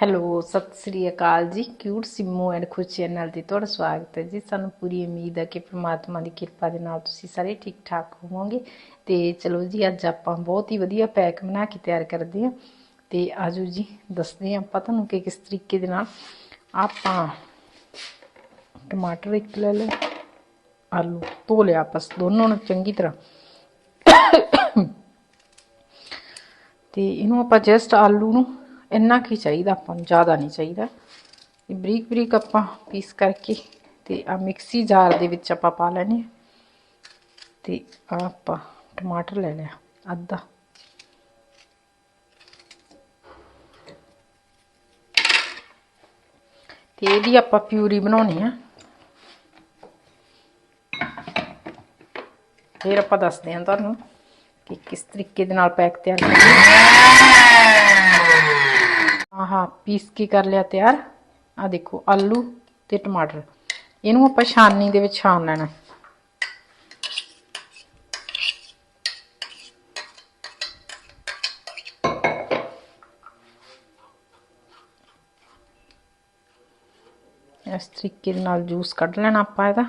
Hello, ਸਤਿ ਸ੍ਰੀ ਅਕਾਲ ਜੀ। Cute Simmu and Khush channel ਤੇ ਤੁਹਾਡਾ ਸਵਾਗਤ ਹੈ ਜੀ। ਸਾਨੂੰ ਪੂਰੀ ਉਮੀਦ ਹੈ ਕਿ ਪ੍ਰਮਾਤਮਾ ਦੀ ਕਿਰਪਾ ਦੇ ਨਾਲ ਤੁਸੀਂ ਸਾਰੇ ਠੀਕ ਠਾਕ ਹੋਵੋਗੇ। ਤੇ ਚਲੋ ਜੀ, ਅੱਜ ਆਪਾਂ ਬਹੁਤ ਹੀ ਵਧੀਆ ਪੈਕ ਬਣਾ ਕੇ ਤਿਆਰ ਕਰਦੇ ਹਾਂ। ਤੇ ਆਜੋ ਜੀ, ਦੱਸਦੇ ਹਾਂ ਆਪਾਂ ਤੁਹਾਨੂੰ ਕਿ ਕਿਸ ਤਰੀਕੇ ਦੇ ਨਾਲ ਆਪਾਂ ਟਮਾਟਰ ਇੱਕ ਲੈ ਲਏ, ਆਲੂ ਧੋ ਲਿਆ ਆਪਸ ਦੋਨੋਂ ਨੂੰ ਚੰਗੀ ਤਰ੍ਹਾਂ। ਤੇ ਇਹਨੂੰ ਆਪਾਂ ਜਸਟ ਆਲੂ ਨੂੰ ਇੰਨਾ ਕੀ ਚਾਹੀਦਾ ਆਪਾਂ ਨੂੰ? ਜ਼ਿਆਦਾ ਨਹੀਂ ਚਾਹੀਦਾ। ਇਹ ਬਰੀਕ ਬਰੀਕ ਆਪਾਂ ਪੀਸ ਕਰਕੇ ਤੇ ਆ ਮਿਕਸੀ ਜਾਰ ਦੇ ਵਿੱਚ ਆਪਾਂ ਪਾ ਲੈਣੇ ਆ ਤੇ ਆਹ ਆਪਾਂ ਟਮਾਟਰ ਲੈ ਲਿਆ, ਅੱਧਾ। ਤੇ ਇਹਦੀ ਆਪਾਂ ਪਿਊਰੀ ਬਣਾਉਣੀ ਆ। ਫਿਰ ਆਪਾਂ ਦੱਸਦੇ ਹਾਂ ਤੁਹਾਨੂੰ ਕਿ ਕਿਸ ਤਰੀਕੇ ਦੇ ਨਾਲ ਪੈਕ ਤਿਆਰ ਕਰਨਾ। ਆਹਾ ਪੀਸ ਕੇ ਕਰ ਲਿਆ ਤਿਆਰ? ਆ ਦੇਖੋ, ਆਲੂ ਤੇ ਟਮਾਟਰ। ਇਹਨੂੰ ਆਪਾਂ ਛਾਨਣੀ ਦੇ ਵਿੱਚ ਛਾਣ ਲੈਣਾ। ਇਸ ਤਰੀਕੇ ਦੇ ਨਾਲ ਜੂਸ ਕੱਢ ਲੈਣਾ ਆਪਾਂ ਇਹਦਾ।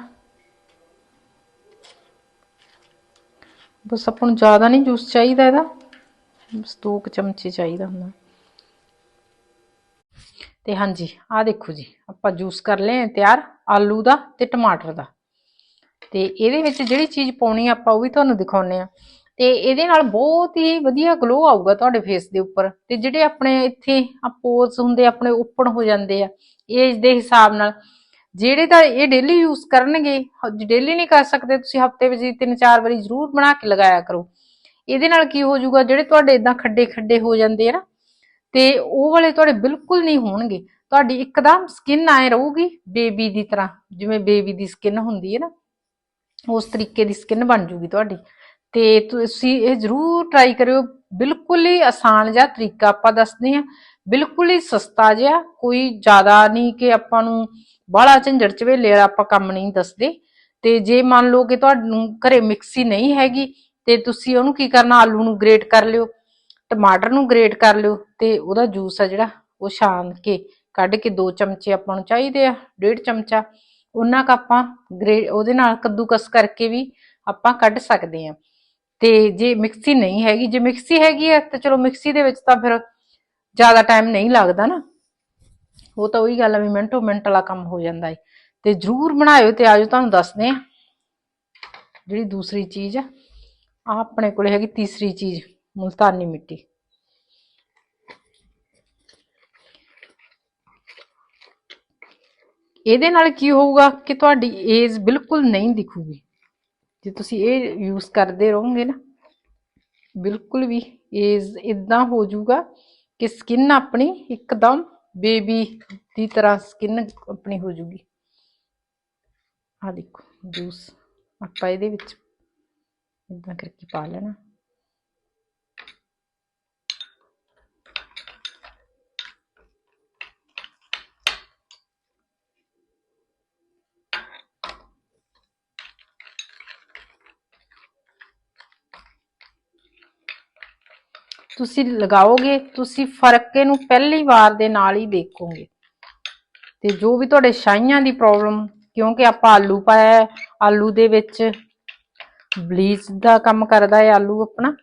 ਬਸ ਆਪਾਂ ਨੂੰ ਜ਼ਿਆਦਾ ਨਹੀਂ ਜੂਸ ਚਾਹੀਦਾ ਇਹਦਾ। ਬਸ ਦੋ ਕੁ ਚਮਚੇ ਚਾਹੀਦਾ ਹੁੰਦਾ। ਤੇ ਹਾਂਜੀ, ਆਹ ਦੇਖੋ ਜੀ, ਆਪਾਂ ਜੂਸ ਕਰ ਲਏ ਤਿਆਰ, ਆਲੂ ਦਾ ਤੇ ਟਮਾਟਰ ਦਾ। ਤੇ ਇਹਦੇ ਵਿੱਚ ਜਿਹੜੀ ਚੀਜ਼ ਪਾਉਣੀ ਆਪਾਂ ਉਹ ਵੀ ਤੁਹਾਨੂੰ ਦਿਖਾਉਨੇ ਆ। ਤੇ ਇਹਦੇ ਨਾਲ ਬਹੁਤ ਹੀ ਵਧੀਆ ਗਲੋ ਆਊਗਾ ਤੁਹਾਡੇ ਫੇਸ ਦੇ ਉੱਪਰ। ਤੇ ਜਿਹੜੇ ਆਪਣੇ ਇੱਥੇ ਆ ਪੋਰਸ ਹੁੰਦੇ ਆਪਣੇ ਓਪਨ ਹੋ ਜਾਂਦੇ ਆ ਏਜ ਦੇ ਹਿਸਾਬ ਨਾਲ, ਜਿਹੜੇ ਤਾਂ ਇਹ ਡੇਲੀ ਯੂਜ਼ ਕਰਨਗੇ ਡੇਲੀ ਨਹੀਂ ਕਰ ਸਕਦੇ, ਤੁਸੀਂ ਹਫ਼ਤੇ ਵਿੱਚ ਤਿੰਨ ਚਾਰ ਵਾਰੀ ਜ਼ਰੂਰ ਬਣਾ ਕੇ ਲਗਾਇਆ ਕਰੋ। ਇਹਦੇ ਨਾਲ ਕੀ ਹੋ ਜਾਊਗਾ, ਜਿਹੜੇ ਤੁਹਾਡੇ ਇਦਾਂ ਖੱਡੇ ਖੱਡੇ ਹੋ ਜਾਂਦੇ ਆ ਨਾ ਤੇ ਉਹ ਵਾਲੇ ਤੁਹਾਡੇ ਬਿਲਕੁਲ ਨਹੀਂ ਹੋਣਗੇ। ਤੁਹਾਡੀ ਇੱਕਦਮ ਸਕਿਨ ਆਏ ਰਹੂਗੀ ਬੇਬੀ ਦੀ ਤਰ੍ਹਾਂ, ਜਿਵੇਂ ਬੇਬੀ ਦੀ ਸਕਿਨ ਹੁੰਦੀ ਹੈ ਨਾ, ਉਸ ਤਰੀਕੇ ਦੀ ਸਕਿਨ ਬਣ ਜੂਗੀ ਤੁਹਾਡੀ। ਤੇ ਤੁਸੀਂ ਇਹ ਜ਼ਰੂਰ ਟਰਾਈ ਕਰਿਓ, ਬਿਲਕੁਲ ਹੀ ਆਸਾਨ ਜਿਹਾ ਤਰੀਕਾ ਆਪਾਂ ਦੱਸਦੇ ਹਾਂ, ਬਿਲਕੁਲ ਹੀ ਸਸਤਾ ਜਿਹਾ, ਕੋਈ ਜ਼ਿਆਦਾ ਨਹੀਂ ਕਿ ਆਪਾਂ ਨੂੰ ਬਾਹਲਾ ਝੰਜੜ ਚ ਵੇਲੇ ਆਪਾਂ ਕੰਮ ਨਹੀਂ ਦੱਸਦੇ। ਤੇ ਜੇ ਮੰਨ ਲਓ ਕਿ ਤੁਹਾਨੂੰ ਘਰੇ ਮਿਕਸੀ ਨਹੀਂ ਹੈਗੀ, ਤੇ ਤੁਸੀਂ ਉਹਨੂੰ ਕੀ ਕਰਨਾ, ਆਲੂ ਨੂੰ ਗ੍ਰੇਟ ਕਰ ਲਿਓ। ਟਮਾਟਰ ਨੂੰ ਗ੍ਰੇਟ ਕਰ ਲਿਓ ਤੇ ਉਹਦਾ ਜੂਸ ਆ ਜਿਹੜਾ, ਉਹ ਛਾਣ ਕੇ ਕੱਢ ਕੇ ਦੋ ਚਮਚੇ ਆਪਾਂ ਨੂੰ ਚਾਹੀਦੇ ਆ, ਡੇਢ ਚਮਚਾ। ਉਹਨਾਂ ਕ ਆਪਾਂ ਗ੍ਰੇ, ਉਹਦੇ ਨਾਲ ਕੱਦੂਕਸ ਕਰਕੇ ਵੀ ਆਪਾਂ ਕੱਢ ਸਕਦੇ ਆ। ਤੇ ਜੇ ਮਿਕਸੀ ਨਹੀਂ ਹੈਗੀ, ਜੇ ਮਿਕਸੀ ਹੈਗੀ ਹੈ ਤਾਂ ਚਲੋ ਮਿਕਸੀ ਦੇ ਵਿੱਚ ਤਾਂ ਫਿਰ ਜ਼ਿਆਦਾ ਟਾਈਮ ਨਹੀਂ ਲੱਗਦਾ ਨਾ। ਉਹ ਤਾਂ ਉਹੀ ਗੱਲ ਆ ਵੀ ਮਿੰਟੋ ਮਿੰਟ ਵਾਲਾ ਕੰਮ ਹੋ ਜਾਂਦਾ ਏ। ਤੇ ਜਰੂਰ ਬਣਾਇਓ ਤੇ ਆਜੋ ਤੁਹਾਨੂੰ ਦੱਸਦੇ ਆ। ਜਿਹੜੀ ਦੂਸਰੀ ਚੀਜ਼ ਆ, ਆਹ ਆਪਣੇ ਕੋਲੇ ਹੈਗੀ ਤੀਸਰੀ ਚੀਜ਼। ਮੁਲਤਾਨੀ ਮਿੱਟੀ ਇਹਦੇ ਨਾਲ ਕੀ ਹੋਊਗਾ ਕਿ ਤੁਹਾਡੀ ਏਜ ਬਿਲਕੁਲ ਨਹੀਂ ਦਿਖੂਗੀ ਜੇ ਤੁਸੀਂ ਇਹ ਯੂਜ਼ ਕਰਦੇ ਰਹੋਗੇ ਨਾ ਬਿਲਕੁਲ ਵੀ ਏਜ ਇਦਾਂ ਹੋ ਜਾਊਗਾ ਕਿ ਸਕਿਨ ਆਪਣੀ ਇੱਕਦਮ ਬੇਬੀ ਦੀ ਤਰ੍ਹਾਂ ਸਕਿਨ ਆਪਣੀ ਹੋ ਜਾਊਗੀ ਆ ਦੇਖੋ ਜੂਸ ਆਪਾਂ ਇਹਦੇ ਵਿੱਚ ਇਦਾਂ ਕਰਕੇ ਪਾ ਲੈਣਾ ਤੁਸੀਂ ਲਗਾਓਗੇ, ਤੁਸੀਂ ਫ਼ਰਕ ਇਹਨੂੰ ਪਹਿਲੀ ਵਾਰ ਦੇ ਨਾਲ ਹੀ ਦੇਖੋਗੇ। ਤੇ ਜੋ ਵੀ ਤੁਹਾਡੇ ਛਾਈਆਂ ਦੀ ਪ੍ਰੋਬਲਮ ਕਿਉਂਕਿ ਆਪਾਂ ਆਲੂ ਪਾਇਆ ਆਲੂ ਦੇ ਵਿੱਚ ਬਲੀਚ ਦਾ ਕੰਮ ਕਰਦਾ ਹੈ ਆਲੂ ਆਪਣਾ।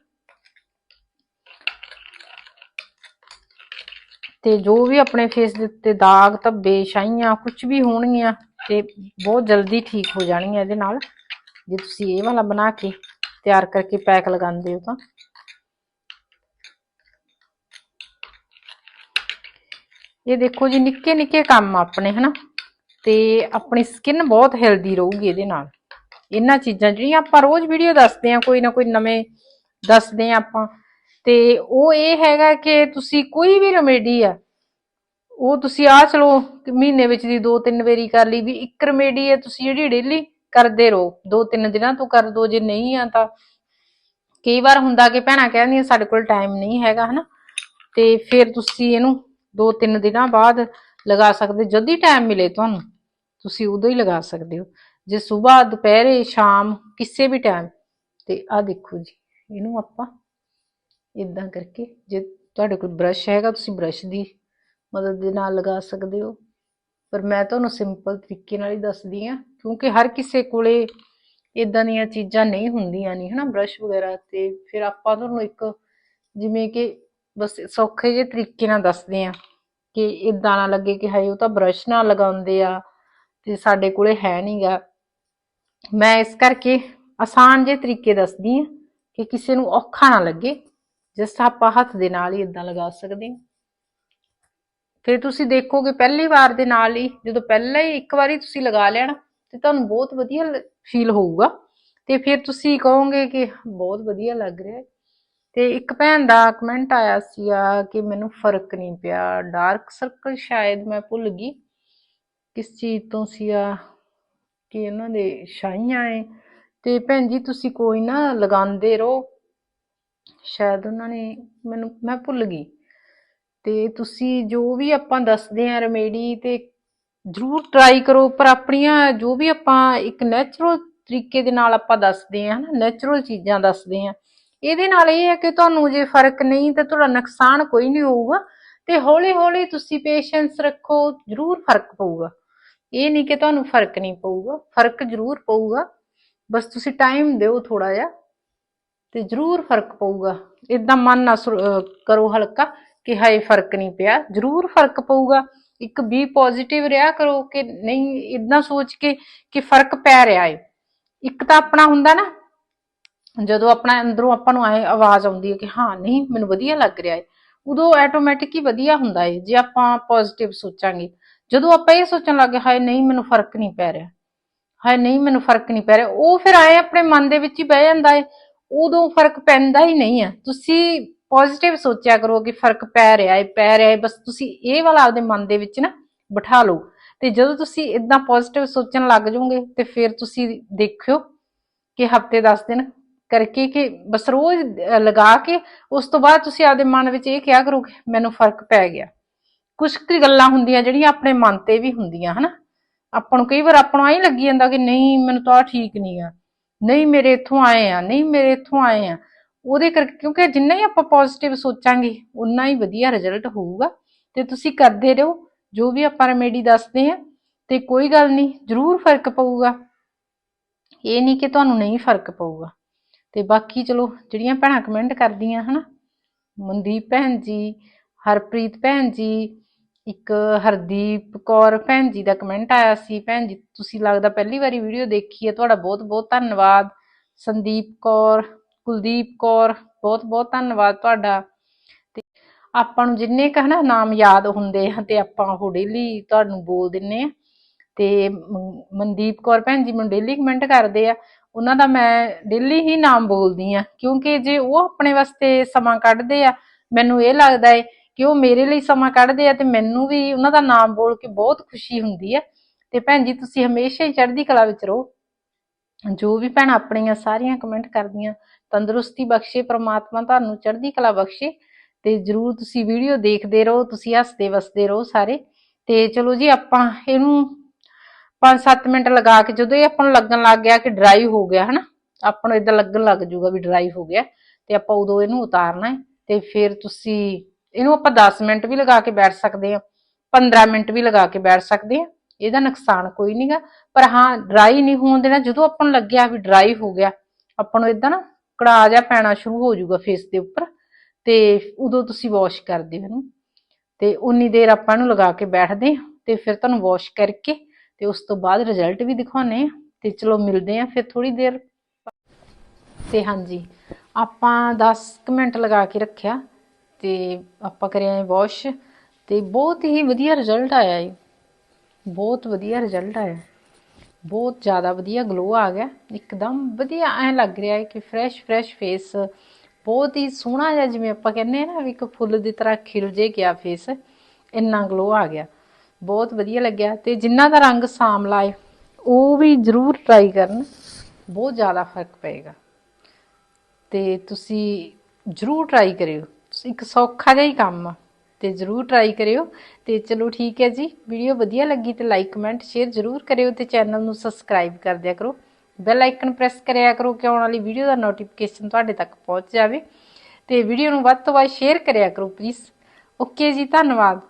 ਤੇ ਜੋ ਵੀ ਆਪਣੇ ਫੇਸ ਦੇ ਉੱਤੇ ਦਾਗ, ਧੱਬੇ ਛਾਈਆਂ ਕੁਝ ਵੀ ਹੋਣਗੀਆਂ, ਤੇ ਬਹੁਤ ਜਲਦੀ ਠੀਕ ਹੋ ਜਾਣਗੀਆਂ ਇਹਦੇ ਨਾਲ। ਜੇ ਤੁਸੀਂ ਇਹ ਵਾਲਾ ਬਣਾ ਕੇ ਤਿਆਰ ਕਰਕੇ ਪੈਕ ਲਗਾਉਂਦੇ ਹੋ ਤਾਂ। ਇਹ ਦੇਖੋ ਜੀ, ਨਿੱਕੇ ਨਿੱਕੇ ਕੰਮ ਆ ਆਪਣੇ, ਹਨਾ? ਤੇ ਆਪਣੀ ਸਕਿਨ ਬਹੁਤ ਹੈਲਦੀ ਰਹੂਗੀ ਇਹਦੇ ਨਾਲ। ਇਹਨਾਂ ਚੀਜ਼ਾਂ ਜਿਹੜੀਆਂ ਆਪਾਂ ਰੋਜ਼ ਵੀਡੀਓ ਦੱਸਦੇ ਆ ਕੋਈ ਨਾ ਕੋਈ ਨਵੇਂ ਦੱਸਦੇ ਆ ਆਪਾਂ। ਤੇ ਉਹ ਇਹ ਹੈਗਾ ਕਿ ਤੁਸੀਂ ਕੋਈ ਵੀ ਰੈਮੇਡੀ ਆ, ਉਹ ਤੁਸੀਂ ਆ ਚਲੋ ਮਹੀਨੇ ਵਿੱਚ ਦੀ ਦੋ ਤਿੰਨ ਵਾਰੀ ਕਰ ਲਈ ਵੀ ਇੱਕ ਰੈਮੇਡੀ ਹੈ ਤੁਸੀਂ ਜਿਹੜੀ ਡੇਲੀ ਕਰਦੇ ਰਹੋ। ਦੋ ਤਿੰਨ ਦਿਨਾਂ ਤੋਂ ਕਰ ਦੋ, ਜੇ ਨਹੀਂ ਆ ਤਾਂ। ਕਈ ਵਾਰ ਹੁੰਦਾ ਕਿ ਭੈਣਾਂ ਕਹਿੰਦੀਆਂ ਸਾਡੇ ਕੋਲ ਟਾਈਮ ਨਹੀਂ ਹੈਗਾ, ਹਨਾ? ਤੇ ਫਿਰ ਤੁਸੀਂ ਇਹਨੂੰ ਦੋ ਤਿੰਨ ਦਿਨਾਂ ਬਾਅਦ ਲਗਾ ਸਕਦੇ, ਜਦ ਹੀ ਟਾਈਮ ਮਿਲੇ ਤੁਹਾਨੂੰ, ਤੁਸੀਂ ਉਦੋਂ ਹੀ ਲਗਾ ਸਕਦੇ ਹੋ। ਜੇ ਸਵੇਰ, ਦੁਪਹਿਰੇ, ਸ਼ਾਮ ਕਿਸੇ ਵੀ ਟਾਈਮ ਤੇ ਆ ਦੇਖੋ ਜੀ, ਇਹਨੂੰ ਆਪਾਂ ਇਦਾਂ ਕਰਕੇ, ਜੇ ਤੁਹਾਡੇ ਕੋਲ ਬ੍ਰਸ਼ ਹੈਗਾ, ਤੁਸੀਂ ਬ੍ਰਸ਼ ਦੀ ਮਦਦ ਦੇ ਨਾਲ ਲਗਾ ਸਕਦੇ ਹੋ। ਪਰ ਮੈਂ ਤੁਹਾਨੂੰ ਸਿੰਪਲ ਤਰੀਕੇ ਨਾਲ ਹੀ ਦੱਸਦੀ ਆ ਕਿਉਂਕਿ ਹਰ ਕਿਸੇ ਕੋਲੇ ਇਦਾਂ ਦੀਆਂ ਚੀਜ਼ਾਂ ਨਹੀਂ ਹੁੰਦੀਆਂ ਨਹੀਂ ਹਨਾ ਬ੍ਰਸ਼ ਵਗੈਰਾ ਤੇ ਫਿਰ ਆਪਾਂ ਤੁਹਾਨੂੰ ਇੱਕ ਜਿਵੇਂ ਕਿ ਬਸ ਸੌਖੇ ਜਿਹੇ ਤਰੀਕੇ ਨਾਲ ਦੱਸਦੇ ਆ ਕਿ ਇਦਾਂ ਨਾ ਲੱਗੇ ਕਿ ਹਾਏ, ਉਹ ਤਾਂ ਬ੍ਰਸ਼ ਨਾਲ ਲਗਾਉਂਦੇ ਆ ਤੇ ਸਾਡੇ ਕੋਲੇ ਹੈ ਨਹੀਂਗਾ ਮੈਂ ਇਸ ਕਰਕੇ ਆਸਾਨ ਜਿਹੇ ਤਰੀਕੇ ਦੱਸਦੀ ਆ ਕਿ ਕਿਸੇ ਨੂੰ ਔਖਾ ਨਾ ਲੱਗੇ ਜਿਸ ਆਪਾਂ ਹੱਥ ਦੇ ਨਾਲ ਹੀ ਇਦਾਂ ਲਗਾ ਸਕਦੇ ਹਾਂ ਫਿਰ ਤੁਸੀਂ ਦੇਖੋਗੇ ਪਹਿਲੀ ਵਾਰ ਦੇ ਨਾਲ ਹੀ, ਜਦੋਂ ਪਹਿਲਾਂ ਹੀ ਇੱਕ ਵਾਰੀ ਤੁਸੀਂ ਲਗਾ ਲਿਆ ਤੇ ਤੁਹਾਨੂੰ ਬਹੁਤ ਵਧੀਆ ਫੀਲ ਹੋਊਗਾ। ਤੇ ਫਿਰ ਤੁਸੀਂ ਕਹੋਗੇ ਕਿ ਬਹੁਤ ਵਧੀਆ ਲੱਗ ਰਿਹਾ। ਹੈ ਤੇ ਇੱਕ ਭੈਣ ਦਾ ਕਮੈਂਟ ਆਇਆ ਸੀਗਾ ਕਿ ਮੈਨੂੰ ਫ਼ਰਕ ਨਹੀਂ ਪਿਆ ਡਾਰਕ ਸਰਕਲ ਸ਼ਾਇਦ ਮੈਂ ਭੁੱਲ ਗਈ। ਕਿਸ ਚੀਜ਼ ਤੋਂ ਸੀਗਾ ਕਿ ਇਹਨਾਂ ਦੇ ਛਾਈਆਂ ਏ ਤੇ ਭੈਣ ਜੀ, ਤੁਸੀਂ ਕੋਈ ਨਾ ਲਗਾਉਂਦੇ ਰਹੋ। ਸ਼ਾਇਦ ਉਹਨਾਂ ਨੇ ਮੈਨੂੰ, ਮੈਂ ਭੁੱਲ ਗਈ। ਤੇ ਤੁਸੀਂ ਜੋ ਵੀ ਆਪਾਂ ਦੱਸਦੇ ਆ ਰੈਮੇਡੀ ਤੇ ਜ਼ਰੂਰ ਟਰਾਈ ਕਰੋ, ਪਰ ਆਪਣੀਆਂ ਜੋ ਵੀ ਆਪਾਂ ਇੱਕ ਨੈਚੁਰਲ ਤਰੀਕੇ ਦੇ ਨਾਲ ਆਪਾਂ ਦੱਸਦੇ ਆ, ਹਨਾ ਨੈਚੁਰਲ ਚੀਜ਼ਾਂ ਦੱਸਦੇ ਆ ਇਹਦੇ ਨਾਲ ਇਹ ਹੈ ਕਿ ਤੁਹਾਨੂੰ ਜੇ ਫ਼ਰਕ ਨਹੀਂ ਤਾਂ ਤੁਹਾਡਾ ਨੁਕਸਾਨ ਕੋਈ ਨਹੀਂ ਹੋਊਗਾ ਤੇ ਹੌਲੀ ਹੌਲੀ ਤੁਸੀਂ ਪੇਸ਼ੈਂਸ ਰੱਖੋ, ਜ਼ਰੂਰ ਫ਼ਰਕ ਪਊਗਾ। ਇਹ ਨਹੀਂ ਕਿ ਤੁਹਾਨੂੰ ਫ਼ਰਕ ਨਹੀਂ ਪਊਗਾ, ਫ਼ਰਕ ਜ਼ਰੂਰ ਪਊਗਾ। ਬਸ ਤੁਸੀਂ ਟਾਈਮ ਦਿਓ ਥੋੜਾ ਜਿਹਾ ਤੇ ਜ਼ਰੂਰ ਫ਼ਰਕ ਪਊਗਾ। ਇਦਾਂ ਮਨ ਨਾ ਕਰੋ ਹਲਕਾ ਕਿ ਹਾਏ ਫ਼ਰਕ ਨਹੀਂ ਪਿਆ, ਜ਼ਰੂਰ ਫ਼ਰਕ ਪਊਗਾ। ਇੱਕ ਵੀ ਪੋਜ਼ਿਟਿਵ ਰਿਹਾ ਕਰੋ ਕਿ ਨਹੀਂ ਇਦਾਂ ਸੋਚ ਕੇ ਕਿ ਫ਼ਰਕ ਪੈ ਰਿਹਾ ਏ। ਇੱਕ ਤਾਂ ਆਪਣਾ ਹੁੰਦਾ ਨਾ ਜਦੋਂ ਆਪਣਾ ਅੰਦਰੋਂ ਆਪਾਂ ਨੂੰ ਆਏ ਆਵਾਜ਼ ਆਉਂਦੀ ਹੈ ਕਿ ਹਾਂ, ਨਹੀਂ, ਮੈਨੂੰ ਵਧੀਆ ਲੱਗ ਰਿਹਾ ਹੈ ਉਦੋਂ ਆਟੋਮੈਟਿਕ ਹੀ ਵਧੀਆ ਹੁੰਦਾ ਹੈ ਜੇ ਆਪਾਂ ਪੋਜ਼ਿਟਿਵ ਸੋਚਾਂਗੇ। ਜਦੋਂ ਆਪਾਂ ਇਹ ਸੋਚਣ ਲੱਗੇ ਹਾਏ, ਨਹੀਂ, ਮੈਨੂੰ ਫ਼ਰਕ ਨਹੀਂ ਪੈ ਰਿਹਾ। ਹਾਏ, ਨਹੀਂ, ਮੈਨੂੰ ਫ਼ਰਕ ਨਹੀਂ ਪੈ ਰਿਹਾ। ਉਹ ਫਿਰ ਆਏ ਆਪਣੇ ਮਨ ਦੇ ਵਿੱਚ ਹੀ ਬਹਿ ਜਾਂਦਾ ਹੈ ਉਦੋਂ ਫ਼ਰਕ ਪੈਂਦਾ ਹੀ ਨਹੀਂ ਹੈ ਤੁਸੀਂ ਪੋਜ਼ਿਟਿਵ ਸੋਚਿਆ ਕਰੋ ਕਿ ਫ਼ਰਕ ਪੈ ਰਿਹਾ ਹੈ ਪੈ ਰਿਹਾ ਹੈ ਬਸ ਤੁਸੀਂ ਇਹ ਵਾਲਾ ਆਪਦੇ ਮਨ ਦੇ ਵਿੱਚ ਨਾ ਬਿਠਾ ਲਓ। ਤੇ ਜਦੋਂ ਤੁਸੀਂ ਇਦਾਂ ਪੋਜ਼ਿਟਿਵ ਸੋਚਣ ਲੱਗ ਜਾਓਗੇ, ਤੇ ਫਿਰ ਤੁਸੀਂ ਦੇਖਿਓ ਕਿ ਹਫ਼ਤੇ 10 ਦਿਨ ਕਰਕੇ ਕਿ ਬਸ ਰੋਜ਼ ਲਗਾ ਕੇ ਉਸ ਤੋਂ ਬਾਅਦ ਤੁਸੀਂ ਆਪਦੇ ਮਨ ਵਿੱਚ ਇਹ ਕਿਹਾ ਕਰੋਗੇ, ਮੈਨੂੰ ਫ਼ਰਕ ਪੈ ਗਿਆ। ਕੁਝ ਕੁ ਗੱਲਾਂ ਹੁੰਦੀਆਂ ਜਿਹੜੀਆਂ ਆਪਣੇ ਮਨ ਤੇ ਵੀ ਹੁੰਦੀਆਂ, ਹਨਾ? ਆਪਾਂ ਨੂੰ ਕਈ ਵਾਰ ਆਪਾਂ ਨੂੰ ਐਂ ਲੱਗੀ ਜਾਂਦਾ ਕਿ ਨਹੀਂ, ਮੈਨੂੰ ਤਾਂ ਠੀਕ ਨਹੀਂ ਆ। ਨਹੀਂ, ਮੇਰੇ ਇੱਥੋਂ ਆਏ ਆ, ਨਹੀਂ, ਮੇਰੇ ਇੱਥੋਂ ਆਏ ਆ। ਉਹਦੇ ਕਰਕੇ ਕਿਉਂਕਿ ਜਿੰਨਾ ਹੀ ਆਪਾਂ ਪੋਜ਼ਿਟਿਵ ਸੋਚਾਂਗੇ ਉਨਾ ਹੀ ਵਧੀਆ ਰਿਜ਼ਲਟ ਹੋਊਗਾ। ਤੇ ਤੁਸੀਂ ਕਰਦੇ ਰਹੋ, ਜੋ ਵੀ ਆਪਾਂ ਰੈਮੇਡੀ ਦੱਸਦੇ ਆ, ਤੇ ਕੋਈ ਗੱਲ ਨਹੀਂ, ਜ਼ਰੂਰ ਫ਼ਰਕ ਪਊਗਾ। ਇਹ ਨਹੀਂ ਕਿ ਤੁਹਾਨੂੰ ਨਹੀਂ ਫ਼ਰਕ ਪਊਗਾ। ਤੇ ਬਾਕੀ ਚਲੋ ਜਿਹੜੀਆਂ ਭੈਣਾਂ ਕਮੈਂਟ ਕਰਦੀਆਂ ਹਨਾ, ਮਨਦੀਪ ਭੈਣ ਜੀ, ਹਰਪ੍ਰੀਤ ਭੈਣ ਜੀ, ਇੱਕ ਹਰਦੀਪ ਕੌਰ ਭੈਣ ਜੀ ਦਾ ਕਮੈਂਟ ਆਇਆ ਸੀ। ਭੈਣ ਜੀ, ਤੁਸੀਂ ਲੱਗਦਾ ਪਹਿਲੀ ਵਾਰੀ ਵੀਡੀਓ ਦੇਖੀ ਹੈ, ਤੁਹਾਡਾ ਬਹੁਤ ਬਹੁਤ ਧੰਨਵਾਦ। ਸੰਦੀਪ ਕੌਰ, ਕੁਲਦੀਪ ਕੌਰ ਬਹੁਤ ਬਹੁਤ ਧੰਨਵਾਦ ਤੁਹਾਡਾ। ਤੇ ਆਪਾਂ ਨੂੰ ਜਿੰਨੇ ਕ ਹਨਾ ਨਾਮ ਯਾਦ ਹੁੰਦੇ ਆ, ਤੇ ਆਪਾਂ ਉਹ ਡੇਲੀ ਤੁਹਾਨੂੰ ਬੋਲ ਦਿੰਨੇ ਆ। ਤੇ ਮਨਦੀਪ ਕੌਰ ਭੈਣ ਜੀ ਮੈਨੂੰ ਡੇਲੀ ਕਮੈਂਟ ਕਰਦੇ ਆ। ਉਹਨਾਂ ਦਾ ਮੈਂ ਡੇਲੀ ਹੀ ਨਾਮ ਬੋਲਦੀ ਆ ਕਿਉਂਕਿ ਜੇ ਉਹ ਆਪਣੇ ਵਾਸਤੇ ਸਮਾਂ ਕੱਢਦੇ ਆ, ਮੈਨੂੰ ਇਹ ਲੱਗਦਾ ਏ ਕਿ ਉਹ ਮੇਰੇ ਲਈ ਸਮਾਂ ਕੱਢਦੇ ਆ ਤੇ ਮੈਨੂੰ ਵੀ ਉਹਨਾਂ ਦਾ ਨਾਮ ਬੋਲ ਕੇ ਬਹੁਤ ਖੁਸ਼ੀ ਹੁੰਦੀ ਆ। ਤੇ ਭੈਣ ਜੀ, ਤੁਸੀਂ ਹਮੇਸ਼ਾ ਹੀ ਚੜ੍ਹਦੀ ਕਲਾ ਵਿੱਚ ਰਹੋ। ਜੋ ਵੀ ਭੈਣ ਆਪਣੀਆਂ ਸਾਰੀਆਂ ਕਮੈਂਟ ਕਰਦੀਆਂ, ਤੰਦਰੁਸਤੀ ਬਖਸ਼ੇ, ਪ੍ਰਮਾਤਮਾ ਤੁਹਾਨੂੰ ਚੜ੍ਹਦੀ ਕਲਾ ਬਖਸ਼ੇ ਤੇ ਜਰੂਰ ਤੁਸੀਂ ਵੀਡੀਓ ਦੇਖਦੇ ਰਹੋ, ਤੁਸੀਂ ਹੱਸਦੇ ਵਸਦੇ ਰਹੋ ਸਾਰੇ। ਤੇ ਚਲੋ ਜੀ, ਆਪਾਂ ਇਹਨੂੰ 5-7 ਮਿੰਟ ਲਗਾ ਕੇ ਜਦੋਂ ਇਹ ਆਪਾਂ ਨੂੰ ਲੱਗਣ ਲੱਗ ਗਿਆ ਕਿ ਡਰਾਈ ਹੋ ਗਿਆ, ਹਨਾ, ਆਪਾਂ ਨੂੰ ਇਦਾਂ ਲੱਗਣ ਲੱਗ ਜਾਊਗਾ ਵੀ ਡਰਾਈ ਹੋ ਗਿਆ, ਤੇ ਆਪਾਂ ਉਦੋਂ ਇਹਨੂੰ ਉਤਾਰਨਾ ਹੈ, ਤੇ ਫਿਰ ਤੁਸੀਂ ਇਹਨੂੰ ਆਪਾਂ 10 ਮਿੰਟ ਵੀ ਲਗਾ ਕੇ ਬੈਠ ਸਕਦੇ ਆ 15 ਮਿੰਟ ਵੀ ਲਗਾ ਕੇ ਬੈਠ ਸਕਦੇ ਆ ਇਹਦਾ ਨੁਕਸਾਨ ਕੋਈ ਨਹੀਂਗਾ ਪਰ ਹਾਂ ਡਰਾਈ ਨਹੀਂ ਹੋਣ ਦੇਣਾ, ਜਦੋਂ ਆਪਾਂ ਨੂੰ ਲੱਗਿਆ ਵੀ ਡਰਾਈ ਹੋ ਗਿਆ, ਆਪਾਂ ਨੂੰ ਇਦਾਂ ਨਾ ਕੜਾ ਜਿਹਾ ਪੈਣਾ ਸ਼ੁਰੂ ਹੋ ਜਾਊਗਾ ਫੇਸ ਦੇ ਉੱਪਰ, ਤੇ ਉਦੋਂ ਤੁਸੀਂ ਵਾਸ਼ ਕਰ ਦਿਓ ਇਹਨੂੰ, ਤੇ ਉਨੀ ਦੇਰ ਆਪਾਂ ਇਹਨੂੰ ਲਗਾ ਕੇ ਬੈਠਦੇ ਹਾਂ, ਤੇ ਫਿਰ ਤੁਹਾਨੂੰ ਵਾਸ਼ ਕਰਕੇ ਤੇ ਉਸ ਤੋਂ ਬਾਅਦ ਰਿਜ਼ਲਟ ਵੀ ਦਿਖਾਉਨੇ ਆ ਤੇ ਚਲੋ ਮਿਲਦੇ ਆ ਫਿਰ ਥੋੜੀ ਦੇਰ। ਤੇ ਹਾਂਜੀ, ਆਪਾਂ 10 ਕੁ ਮਿੰਟ ਲਗਾ ਕੇ ਰੱਖਿਆ ਤੇ ਆਪਾਂ ਕਰਿਆ ਵਾਸ਼ ਤੇ ਬਹੁਤ ਹੀ ਵਧੀਆ ਰਿਜ਼ਲਟ ਆਇਆ ਹੈ ਬਹੁਤ ਵਧੀਆ ਰਿਜ਼ਲਟ ਆਇਆ। ਬਹੁਤ ਜ਼ਿਆਦਾ ਵਧੀਆ ਗਲੋ ਆ ਗਿਆ। ਇੱਕਦਮ ਵਧੀਆ ਐ ਲੱਗ ਰਿਹਾ ਹੈ ਕਿ ਫਰੈਸ਼ ਫਰੈਸ਼ ਫੇਸ ਬਹੁਤ ਹੀ ਸੋਹਣਾ ਜਿਹਾ ਜਿਵੇਂ ਆਪਾਂ ਕਹਿੰਦੇ ਆ ਨਾ ਵੀ ਇੱਕ ਫੁੱਲ ਦੀ ਤਰ੍ਹਾਂ ਖਿਲ ਜੇ ਗਿਆ ਫੇਸ ਇੰਨਾ ਗਲੋ ਆ ਗਿਆ। ਬਹੁਤ ਵਧੀਆ ਲੱਗਿਆ ਤੇ ਜਿਨ੍ਹਾਂ ਦਾ ਰੰਗ ਸਾਂਵਲਾ ਹੈ ਉਹ ਵੀ ਜ਼ਰੂਰ ਟਰਾਈ ਕਰਨ, ਬਹੁਤ ਜ਼ਿਆਦਾ ਫ਼ਰਕ ਪਏਗਾ। ਤੇ ਤੁਸੀਂ ਜ਼ਰੂਰ ਟਰਾਈ ਕਰਿਓ। ਇੱਕ ਸੌਖਾ ਜਿਹਾ ਹੀ ਕੰਮ ਆ, ਤੇ ਜ਼ਰੂਰ ਟਰਾਈ ਕਰਿਓ। ਤੇ ਚਲੋ ਠੀਕ ਹੈ ਜੀ ਵੀਡੀਓ ਵਧੀਆ ਲੱਗੀ ਤੇ ਲਾਈਕ ਕਮੈਂਟ ਸ਼ੇਅਰ ਜ਼ਰੂਰ ਕਰਿਓ ਤੇ ਚੈਨਲ ਨੂੰ ਸਬਸਕ੍ਰਾਈਬ ਕਰ ਦਿਆ ਕਰੋ। ਬੈਲ ਆਈਕਨ ਪ੍ਰੈਸ ਕਰਿਆ ਕਰੋ ਕਿ ਆਉਣ ਵਾਲੀ ਵੀਡੀਓ ਦਾ ਨੋਟੀਫਿਕੇਸ਼ਨ ਤੁਹਾਡੇ ਤੱਕ ਪਹੁੰਚ ਜਾਵੇ। ਤੇ ਵੀਡੀਓ ਨੂੰ ਵੱਧ ਤੋਂ ਵੱਧ ਸ਼ੇਅਰ ਕਰਿਆ ਕਰੋ ਪਲੀਜ਼ ਓਕੇ ਜੀ, ਧੰਨਵਾਦ।